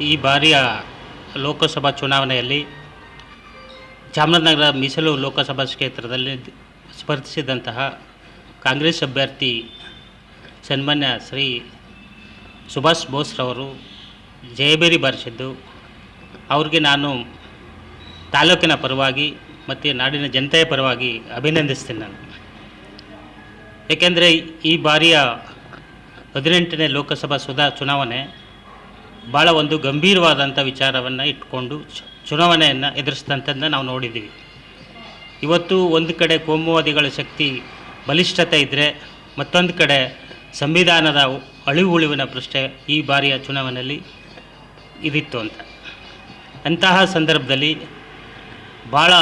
ಈ ಬಾರಿಯ ಲೋಕಸಭಾ ಚುನಾವಣೆಯಲ್ಲಿ ಚಾಮರಾಜನಗರ ಮೀಸಲು ಲೋಕಸಭಾ ಕ್ಷೇತ್ರದಲ್ಲಿ ಸ್ಪರ್ಧಿಸಿದಂತಹ ಕಾಂಗ್ರೆಸ್ ಅಭ್ಯರ್ಥಿ ಸನ್ಮಾನ್ಯ ಶ್ರೀ ಸುಭಾಷ್ ಬೋಸ್ರವರು ಜಯಬೇರಿ ಬಾರಿಸಿದ್ದು, ಅವ್ರಿಗೆ ನಾನು ತಾಲೂಕಿನ ಪರವಾಗಿ ಮತ್ತು ನಾಡಿನ ಜನತೆಯ ಪರವಾಗಿ ಅಭಿನಂದಿಸ್ತೀನಿ ನಾನು. ಏಕೆಂದರೆ ಈ ಬಾರಿಯ ಹದಿನೆಂಟನೇ ಲೋಕಸಭಾ ಸುಧಾ ಚುನಾವಣೆ ಭಾಳ ಒಂದು ಗಂಭೀರವಾದಂಥ ವಿಚಾರವನ್ನು ಇಟ್ಕೊಂಡು ಚುನಾವಣೆಯನ್ನು ಎದುರಿಸಿದಂಥದ್ದನ್ನ ನಾವು ನೋಡಿದ್ದೀವಿ. ಇವತ್ತು ಒಂದು ಕಡೆ ಕೋಮುವಾದಿಗಳ ಶಕ್ತಿ ಬಲಿಷ್ಠತೆ ಇದ್ದರೆ ಮತ್ತೊಂದು ಕಡೆ ಸಂವಿಧಾನದ ಅಳಿವು ಉಳಿವಿನ ಪ್ರಶ್ನೆ ಈ ಬಾರಿಯ ಚುನಾವಣೆಯಲ್ಲಿ ಇದಿತ್ತು ಅಂತ. ಅಂತಹ ಸಂದರ್ಭದಲ್ಲಿ ಭಾಳ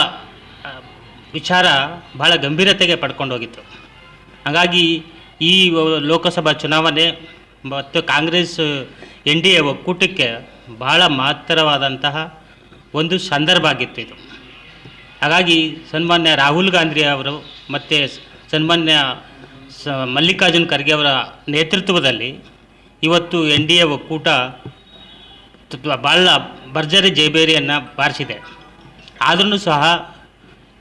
ವಿಚಾರ ಭಾಳ ಗಂಭೀರತೆಗೆ ಪಡ್ಕೊಂಡು ಹೋಗಿತ್ತು. ಹಾಗಾಗಿ ಈ ಲೋಕಸಭಾ ಚುನಾವಣೆ ಮತ್ತು ಕಾಂಗ್ರೆಸ್ ಎನ್ ಡಿ ಎ ಒಕ್ಕೂಟಕ್ಕೆ ಬಹಳ ಮಹತ್ತರವಾದಂತಹ ಒಂದು ಸಂದರ್ಭ ಆಗಿತ್ತು ಇದು. ಹಾಗಾಗಿ ಸನ್ಮಾನ್ಯ ರಾಹುಲ್ ಗಾಂಧಿ ಅವರು ಮತ್ತು ಸನ್ಮಾನ್ಯ ಸ ಮಲ್ಲಿಕಾರ್ಜುನ್ ಖರ್ಗೆ ಅವರ ನೇತೃತ್ವದಲ್ಲಿ ಇವತ್ತು ಎನ್ ಡಿ ಎ ಒಕ್ಕೂಟ ಭಾಳ ಭರ್ಜರಿ ಜೈಬೇರಿಯನ್ನು ಬಾರಿಸಿದೆ. ಆದರೂ ಸಹ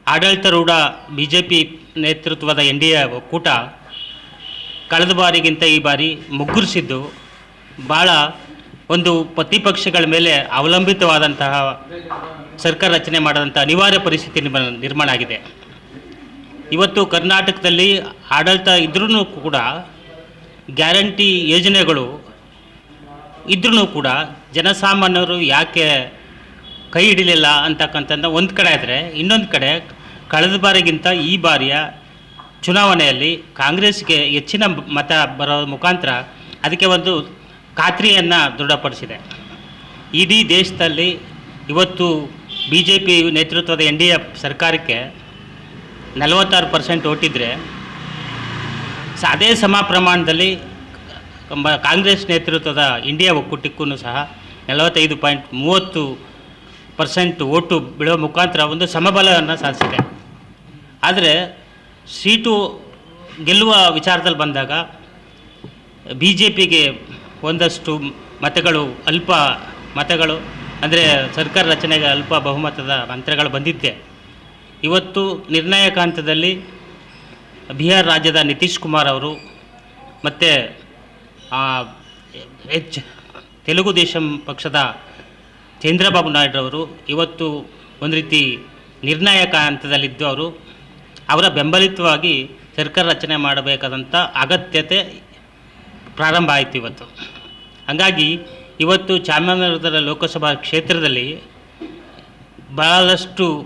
ಆಡಳಿತಾರೂಢ ಬಿ ಜೆ ಪಿ ನೇತೃತ್ವದ ಎನ್ ಡಿ ಎ ಒಕ್ಕೂಟ ಕಳೆದ ಬಾರಿಗಿಂತ ಈ ಬಾರಿ ಮುಗ್ಗುರಿಸಿದ್ದು ಭಾಳ ಒಂದು ಪ್ರತಿಪಕ್ಷಗಳ ಮೇಲೆ ಅವಲಂಬಿತವಾದಂತಹ ಸರ್ಕಾರ ರಚನೆ ಮಾಡಿದಂಥ ಅನಿವಾರ್ಯ ಪರಿಸ್ಥಿತಿ ನಿರ್ಮಾಣ ಆಗಿದೆ. ಇವತ್ತು ಕರ್ನಾಟಕದಲ್ಲಿ ಆಡಳಿತ ಇದ್ರೂ ಕೂಡ ಗ್ಯಾರಂಟಿ ಯೋಜನೆಗಳು ಇದ್ರೂ ಕೂಡ ಜನಸಾಮಾನ್ಯರು ಯಾಕೆ ಕೈ ಹಿಡಿಲಿಲ್ಲ ಅಂತಕ್ಕಂಥದ್ದು ಒಂದು ಕಡೆ ಆದರೆ ಇನ್ನೊಂದು ಕಡೆ ಕಳೆದ ಬಾರಿಗಿಂತ ಈ ಬಾರಿಯ ಚುನಾವಣೆಯಲ್ಲಿ ಕಾಂಗ್ರೆಸ್ಗೆ ಹೆಚ್ಚಿನ ಮತ ಬರೋ ಮುಖಾಂತರ ಅದಕ್ಕೆ ಒಂದು ಖಾತ್ರಿಯನ್ನು ದೃಢಪಡಿಸಿದೆ. ಇಡೀ ದೇಶದಲ್ಲಿ ಇವತ್ತು ಬಿ ಜೆ ಪಿ ನೇತೃತ್ವದ ಎನ್ ಡಿ ಎ ಸರ್ಕಾರಕ್ಕೆ ನಲವತ್ತಾರು ಪರ್ಸೆಂಟ್ ಓಟಿದ್ರೆ ಅದೇ ಸಮ ಪ್ರಮಾಣದಲ್ಲಿ ಕಾಂಗ್ರೆಸ್ ನೇತೃತ್ವದ ಇಂಡಿಯಾ ಒಕ್ಕೂಟಕ್ಕೂ ಸಹ ನಲವತ್ತೈದು ಪಾಯಿಂಟ್ ಮೂವತ್ತು ಪರ್ಸೆಂಟ್ ಓಟು ಬೀಳುವ ಮುಖಾಂತರ ಒಂದು ಸಮಬಲವನ್ನು ಸಾಧಿಸಿದೆ. ಆದರೆ ಸೀಟು ಗೆಲ್ಲುವ ವಿಚಾರದಲ್ಲಿ ಬಂದಾಗ ಬಿ ಜೆ ಪಿಗೆ ಒಂದಷ್ಟು ಮತಗಳು, ಅಲ್ಪ ಮತಗಳು, ಅಂದರೆ ಸರ್ಕಾರ ರಚನೆಗೆ ಅಲ್ಪ ಬಹುಮತದ ಮಂತ್ರಗಳು ಬಂದಿದ್ದೆ. ಇವತ್ತು ನಿರ್ಣಾಯಕ ಹಂತದಲ್ಲಿ ಬಿಹಾರ್ ರಾಜ್ಯದ ನಿತೀಶ್ ಕುಮಾರ್ ಅವರು ಮತ್ತು ಎಚ್, ತೆಲುಗು ದೇಶಂ ಪಕ್ಷದ ಚಂದ್ರಬಾಬು ನಾಯ್ಡು ಅವರು ಇವತ್ತು ಒಂದು ರೀತಿ ನಿರ್ಣಾಯಕ ಹಂತದಲ್ಲಿದ್ದು ಅವರು, ಅವರ ಬೆಂಬಲಿತವಾಗಿ ಸರ್ಕಾರ ರಚನೆ ಮಾಡಬೇಕಾದಂಥ ಅಗತ್ಯತೆ ಪ್ರಾರಂಭ ಆಯಿತು ಇವತ್ತು. ಹಾಗಾಗಿ ಇವತ್ತು ಚಾಮರಾಜನಗರದ ಲೋಕಸಭಾ ಕ್ಷೇತ್ರದಲ್ಲಿ ಭಾಳಷ್ಟು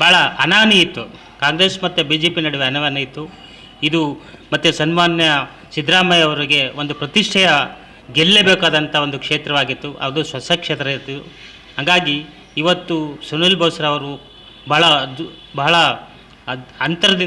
ಭಾಳ ಅನಾನಿ ಇತ್ತು. ಕಾಂಗ್ರೆಸ್ ಮತ್ತು ಬಿ ಜೆ ಪಿ ನಡುವೆ ಅನವಾನ ಇತ್ತು. ಇದು ಮತ್ತು ಸನ್ಮಾನ್ಯ ಸಿದ್ದರಾಮಯ್ಯ ಅವರಿಗೆ ಒಂದು ಪ್ರತಿಷ್ಠೆಯ ಗೆಲ್ಲಬೇಕಾದಂಥ ಒಂದು ಕ್ಷೇತ್ರವಾಗಿತ್ತು. ಅದು ಸ್ವಸ ಕ್ಷೇತ್ರ ಇತ್ತು. ಹಾಗಾಗಿ ಇವತ್ತು ಸುನಿಲ್ ಬೋಸ್ರವರು ಬಹಳ ಅದ್- ಅಂತರದಿಂದ